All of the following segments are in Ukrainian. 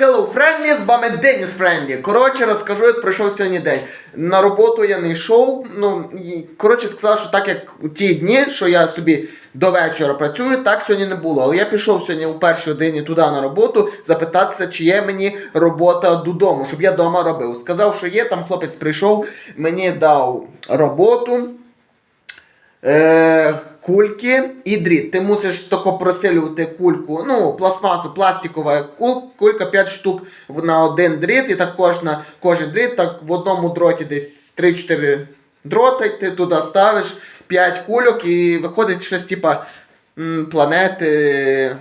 Hello Friendly, з вами Деніс Френдлі. Коротше, розкажу, як пройшов сьогодні день. На роботу я не йшов. Ну, і, коротше, сказав, що так як у ті дні, що я собі до вечора працюю, так сьогодні не було. Але я пішов сьогодні у першій годині туди на роботу запитатися, чи є мені робота додому, щоб я вдома робив. Сказав, що є, там хлопець прийшов, мені дав роботу. Е, кульки і дріт. Ти мусиш тако просилювати кульку, ну, пластмасу, пластикова кулька 5 штук на один дріт, і так кожна, кожен дріт, так в одному дроті десь 3-4 дроти, ти туди ставиш 5 кульок і виходить щось типа планети.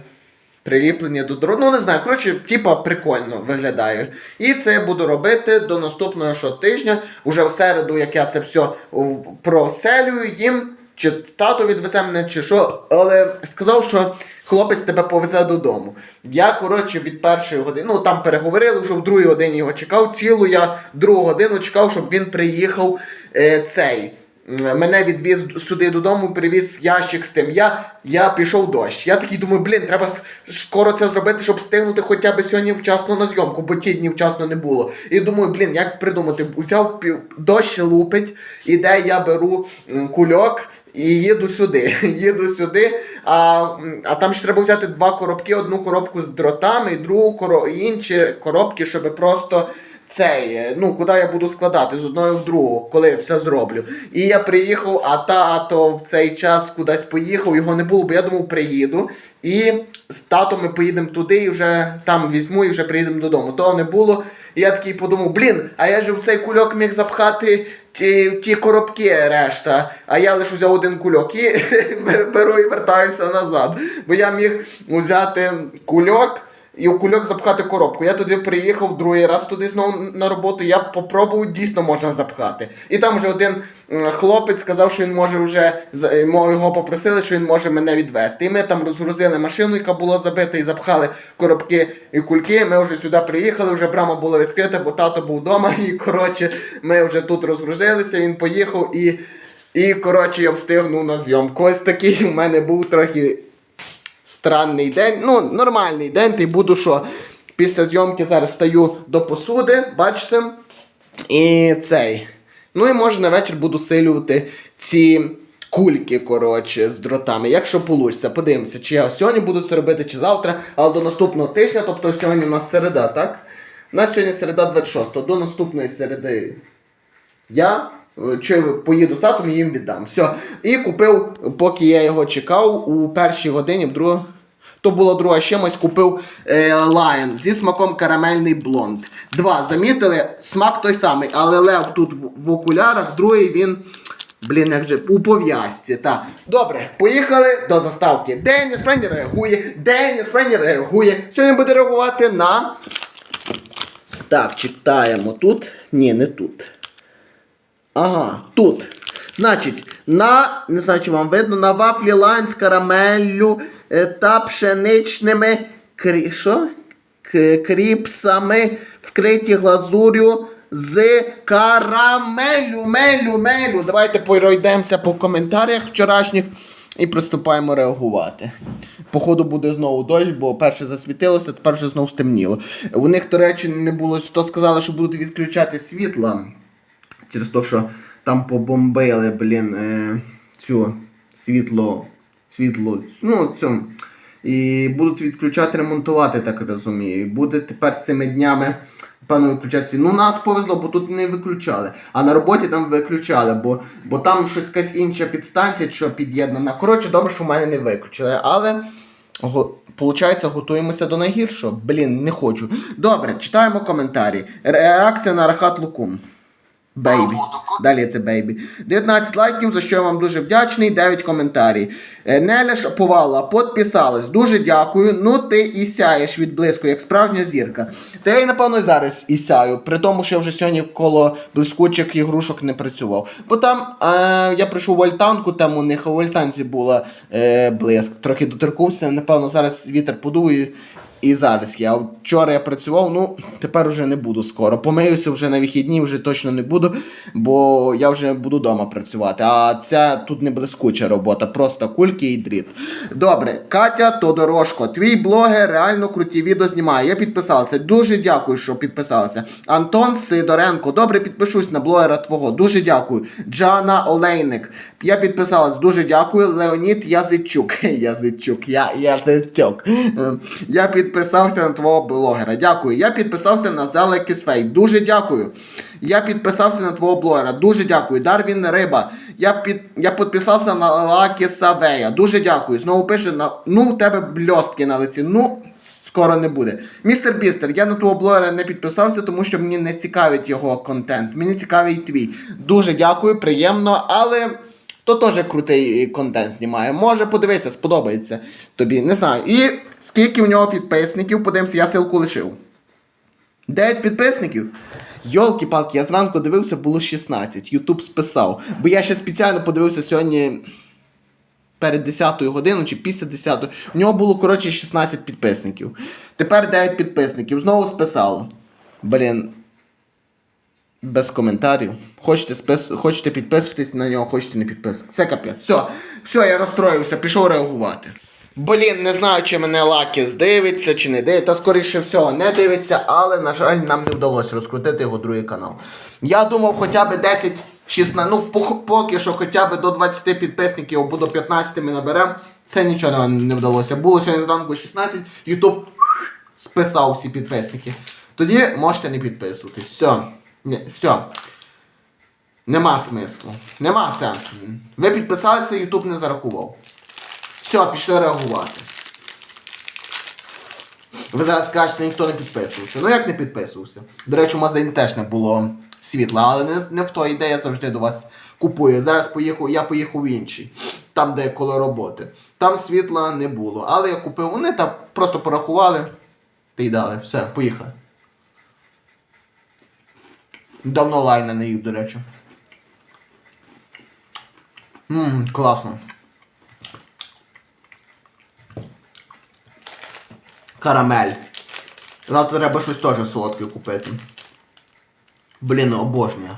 Приліплення до дроту. Ну, не знаю, коротше, типа прикольно виглядає. І це я буду робити до наступного що тижня. Уже в середу, як я це все проселюю їм. Чи тато відвезе мене, чи що, але сказав, що хлопець тебе повезе додому. Я, коротше, від першої години, ну там переговорили, вже в другій годині його чекав. Цілу я другу годину чекав, щоб він приїхав е, цей. Мене відвіз сюди додому, привіз ящик з тим. Я, я пішов дощ. Я такий думаю, блін, треба скоро це зробити, щоб встигнути хоча б сьогодні вчасно на зйомку, бо ті дні вчасно не було. І думаю, блін, як придумати? Пів дощ лупить, іде, я беру кульок. І їду сюди. Їду сюди. А, а там ще треба взяти два коробки, одну коробку з дротами, і другу коро... інші коробки, щоб просто цей, ну, куди я буду складати з одної в другу, коли все зроблю. І я приїхав, а тато в цей час кудись поїхав, його не було, бо я думав, приїду. І з татом ми поїдемо туди і вже там візьму і вже приїдемо додому. Того не було. Я такий подумав, блін, а я ж в цей кульок міг запхати ті, ті коробки решта, а я лише взяв один кульок і беру і вертаюся назад. Бо я міг взяти кульок і в кульок запхати коробку. Я туди приїхав другий раз туди знову на роботу. Я попробував, дійсно можна запхати. І там вже один хлопець сказав, що він може вже його попросили, що він може мене відвезти. І ми там розгрузили машину, яка була забита, і запхали коробки і кульки. Ми вже сюди приїхали, вже брама була відкрита, бо тато був вдома. І коротше, ми вже тут розгрузилися. Він поїхав і. І коротше я встигнув на зйомку. Ось такий у мене був трохи странний день. Ну, нормальний день, ти буду що. Після зйомки зараз стаю до посуди, бачите? І цей. Ну і може на вечір буду силювати ці кульки, коротше, з дротами. Якщо вийде, подивимося, чи я сьогодні буду це робити, чи завтра, але до наступного тижня, тобто сьогодні у нас середа, так? У нас сьогодні середа 26, до наступної середи я чи поїду з татом і їм віддам. Все. І купив, поки я його чекав, у першій годині, в другу. То була друга з чимось, купив е, Lion зі смаком карамельний блонд. Два. Замітили, смак той самий, але Лев тут в, в окулярах, другий він. Блін, як же у пов'язці. Так. Добре, поїхали до заставки. Деніс Френді реагує. Деніс Френді реагує. Сьогодні буде реагувати на. Так, читаємо тут. Ні, не тут. Ага, тут. Значить, на, не знаю, чи вам видно, на вафлі лайн з карамеллю е, та пшеничними крі, що? Кріпсами, вкриті глазур'ю з карамелю, мелю, мелю. Давайте пройдемося по коментарях вчорашніх і приступаємо реагувати. Походу буде знову дощ, бо перше засвітилося, тепер вже знову стемніло. У них, до речі, не було, то сказали, що будуть відключати світла. Через те, що там побомбили, блін, е, цю світло, світло, ну, цю. І будуть відключати, ремонтувати, так розумію. Буде тепер цими днями, певно, виключати світло. Ну, нас повезло, бо тут не виключали. А на роботі там виключали, бо, бо там щось якась інша підстанція, що під'єднана. Коротше, добре, що в мене не виключили. Але. Го... Получається, готуємося до найгіршого. Блін, не хочу. Добре, читаємо коментарі. Реакція на Рахат Лукум. Бейбі. Далі це бейбі. 19 лайків, за що я вам дуже вдячний. 9 коментарів. Е, Неля Шаповала підписалась. Дуже дякую. Ну ти і сяєш від блиску, як справжня зірка. Та я й напевно зараз і сяю, при тому, що я вже сьогодні коло блискучих ігрушок не працював. Бо там е, я прийшов в альтанку, там у них а в альтанці була е, блиск. Трохи доторкнувся, напевно, зараз вітер подує. І зараз я. Вчора я працював, ну тепер вже не буду скоро. Помиюся вже на вихідні, вже точно не буду, бо я вже буду вдома працювати. А ця тут не блискуча робота, просто кульки і дріт. Добре, Катя Тодорошко, твій блогер реально круті відео знімає. Я підписався. Дуже дякую, що підписалася. Антон Сидоренко, добре підпишусь на блогера твого. Дуже дякую. Джана Олейник. Я підписалась, дуже дякую. Леонід Язичук. Язичук, я Язичук. Е, Я підписався на твого блогера. Дякую. Я підписався на Зеле Кисфей. Дуже дякую. Я підписався на твого блогера. Дуже дякую. Дарвін Риба. Я під я підписався на Лакі Савея. Дуже дякую. Знову пише на ну у тебе бльостки на лиці. Ну. Скоро не буде. Містер Бістер, я на того блогера не підписався, тому що мені не цікавить його контент. Мені цікавий твій. Дуже дякую, приємно, але то теж крутий контент знімає. Може, подивися, сподобається тобі. Не знаю. І скільки в нього підписників, подивимося, я ссылку лишив. 9 підписників. Йолки-палки, я зранку дивився, було 16. Ютуб списав. Бо я ще спеціально подивився сьогодні перед 10 годиною чи після 10. У нього було, коротше, 16 підписників. Тепер 9 підписників. Знову списало. Блін. Без коментарів. Хочете, спис... Хочете підписуватись на нього, хочете не підписуватись. Це капець. Все, все, я розстроївся, пішов реагувати. Блін, не знаю, чи мене Лакіс дивиться, чи не дивиться. Та скоріше всього не дивиться, але, на жаль, нам не вдалося розкрутити його другий канал. Я думав, хоча б 10, 16, ну поки що хоча б до 20 підписників або до 15 ми наберемо. Це нічого не вдалося. Було сьогодні зранку 16, Ютуб списав всі підписники. Тоді можете не підписуватись. Все. Ні, все. Нема смислу. Нема сенсу. Ви підписалися, Ютуб не зарахував. Все, пішли реагувати. Ви зараз скажете, ніхто не підписувався. Ну як не підписувався? До речі, у магазині теж не було світла, але не, не в той ідея завжди до вас купую. Зараз поїхав, я поїхав в інший, там, де коло роботи. Там світла не було. Але я купив, вони там просто порахували та й дали. Все, поїхали. Давно лайна не їв, до речі. Ммм, класно. Карамель. Завтра треба щось теж солодке купити. Блін, обожнюю.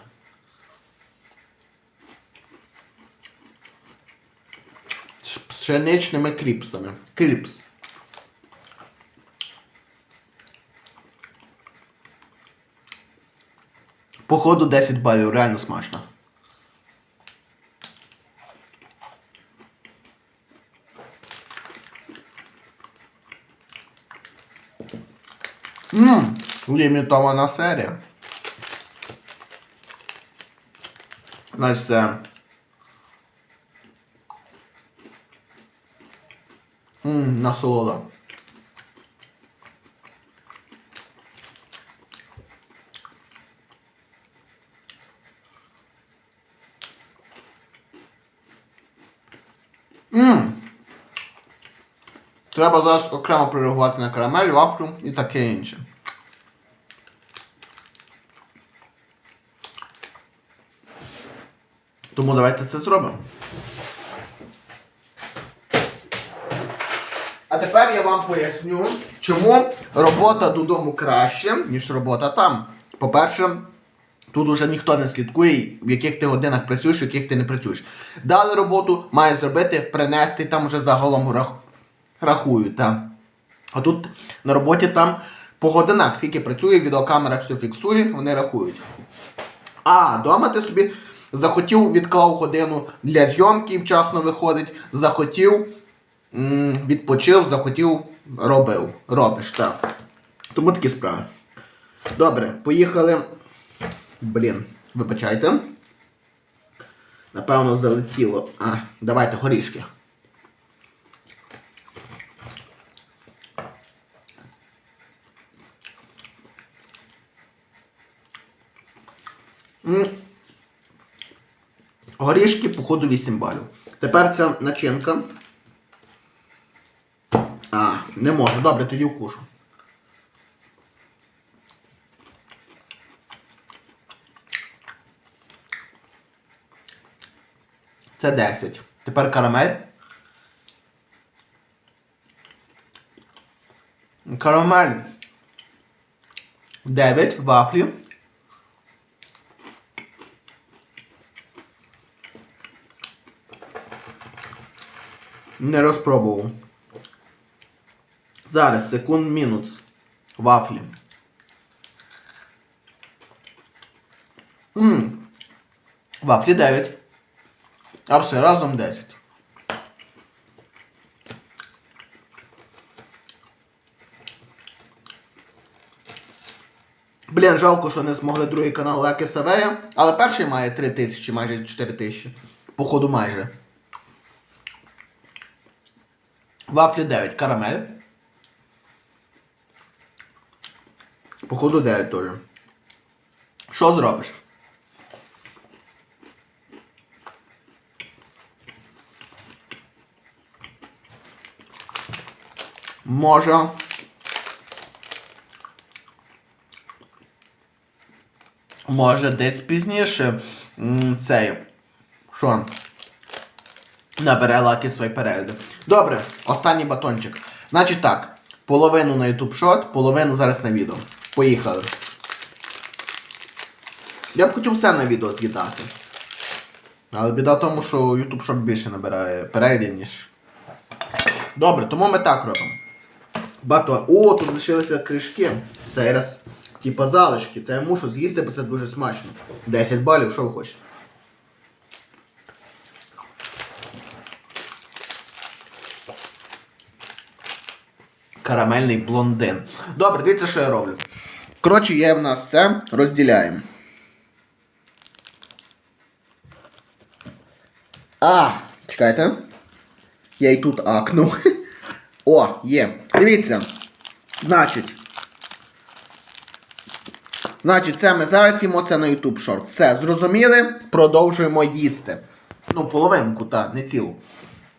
З пшеничними кріпсами. Кріпс. Походу 10 балів, реально смачно. Ммм, лімітована серія. Значить, це. Ммм, насолода. Ммм. Треба зараз окремо прореагувати на карамель, вафлю і таке інше. Тому давайте це зробимо. А тепер я вам поясню, чому робота додому краще, ніж робота там. По-перше, тут уже ніхто не слідкує, в яких ти годинах працюєш, в яких ти не працюєш. Дали роботу, має зробити, принести, там вже загалом рах... рахують. Там. А тут на роботі там по годинах, скільки працює, відеокамера все фіксує, вони рахують. А вдома ти собі захотів, відклав годину для зйомки, вчасно виходить, захотів, відпочив, захотів, робив. Робиш, так. Тому такі справи. Добре, поїхали. Блін, вибачайте. Напевно, залетіло. А, давайте горішки. М. Горішки, походу, 8 балів. Тепер ця начинка. А, не можу. Добре, тоді вкушу. Це 10. Тепер карамель. Карамель 9 вафлі. Не розпробував. Зараз, секунд мінус. Вафлі. Ммм. Вафлі 9. А все разом 10. Блін, жалко, що не змогли другий канал Леки Савея, але перший має 3 тисячі, майже 4 тисячі. Походу майже. Вафлі 9, карамель. Походу 9 теж. Що зробиш? Може. Може десь пізніше цей. Що? Набере лаки свої перегляди. Добре, останній батончик. Значить так, половину на YouTube Short, половину зараз на відео. Поїхали. Я б хотів все на відео з'їдати. Але біда в тому, що YouTube Short більше набирає переглядів, ніж. Добре, тому ми так робимо. Батон. О, тут лишилися кришки. Це раз, типа залишки. Це я мушу з'їсти, бо це дуже смачно. 10 балів, що ви хочете? Карамельний блондин. Добре, дивіться, що я роблю. Коротше, є в нас це, розділяємо. А, чекайте. Я і тут акнув. О, є. Дивіться. Значить. Значить, це ми зараз їмо це на YouTube Short. Все, зрозуміли? Продовжуємо їсти. Ну, половинку, так, не цілу.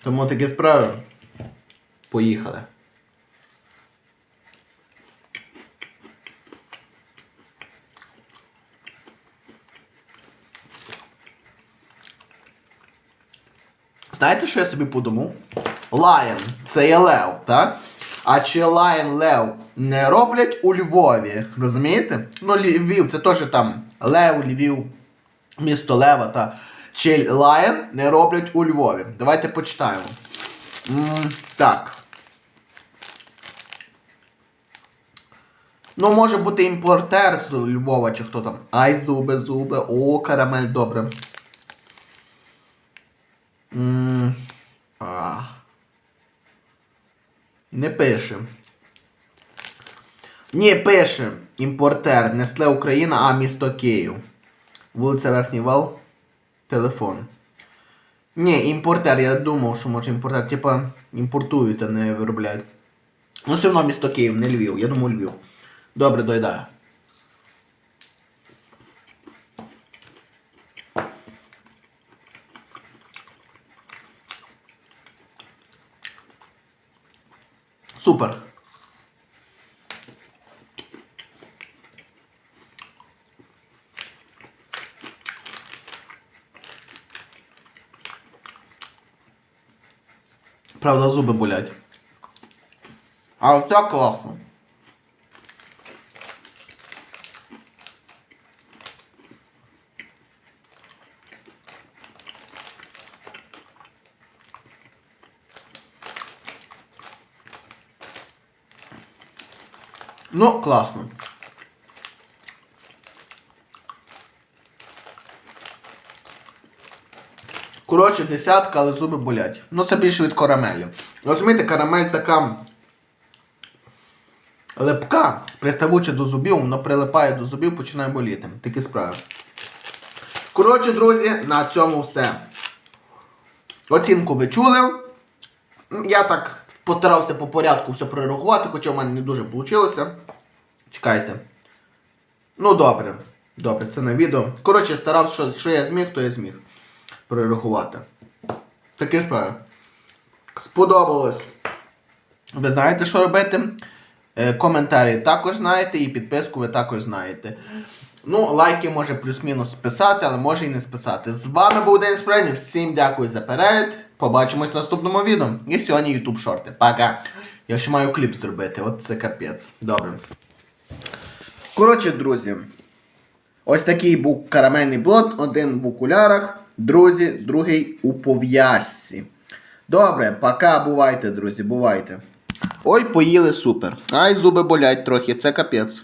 Тому такі справи. Поїхали. Знаєте, що я собі подумав? Lion це є лев, так? А чи Lion Лев не роблять у Львові? Розумієте? Ну, Львів, це теж там Лев, Львів, місто Лева, та. Чи Lion не роблять у Львові? Давайте почитаємо. М, так. Ну, може бути імпортер з Львова, чи хто там. Ай, зуби, зуби. О, карамель, добре. М, а. Не пише. Ні, пише. Імпортер. Несле Україна, а місто Київ. Вулиця Верхній Вал. Телефон. Ні, імпортер. Я думав, що може імпортер. Типа імпортують, а не виробляють. Ну, все одно місто Київ, не Львів. Я думаю Львів. Добре, доїдаю. Супер. Правда, зуби болять. Але все класно. Ну, класно. Коротше, десятка, але зуби болять. Ну, це більше від карамелі. Розумієте, карамель така липка, приставуча до зубів, воно прилипає до зубів, починає боліти. Такі справи. Коротше, друзі, на цьому все. Оцінку ви чули. Я так постарався по порядку все прорахувати, хоча в мене не дуже вийшло. Чекайте. Ну, добре. Добре, це на відео. Коротше, старався, що, що я зміг, то я зміг прорахувати. Такі справи. Сподобалось. Ви знаєте, що робити? Е, коментарі також знаєте, і підписку ви також знаєте. Ну, лайки може плюс-мінус списати, але може і не списати. З вами був День Спрейнів. Всім дякую за перегляд. Побачимось в наступному відео. І сьогодні YouTube шорти. Пока. Я ще маю кліп зробити, от це капець. Добре. Коротше, друзі. Ось такий був карамельний блот, один в окулярах, друзі, другий у пов'язці. Добре, пока, бувайте, друзі, бувайте. Ой, поїли супер. Ай, зуби болять трохи, це капець.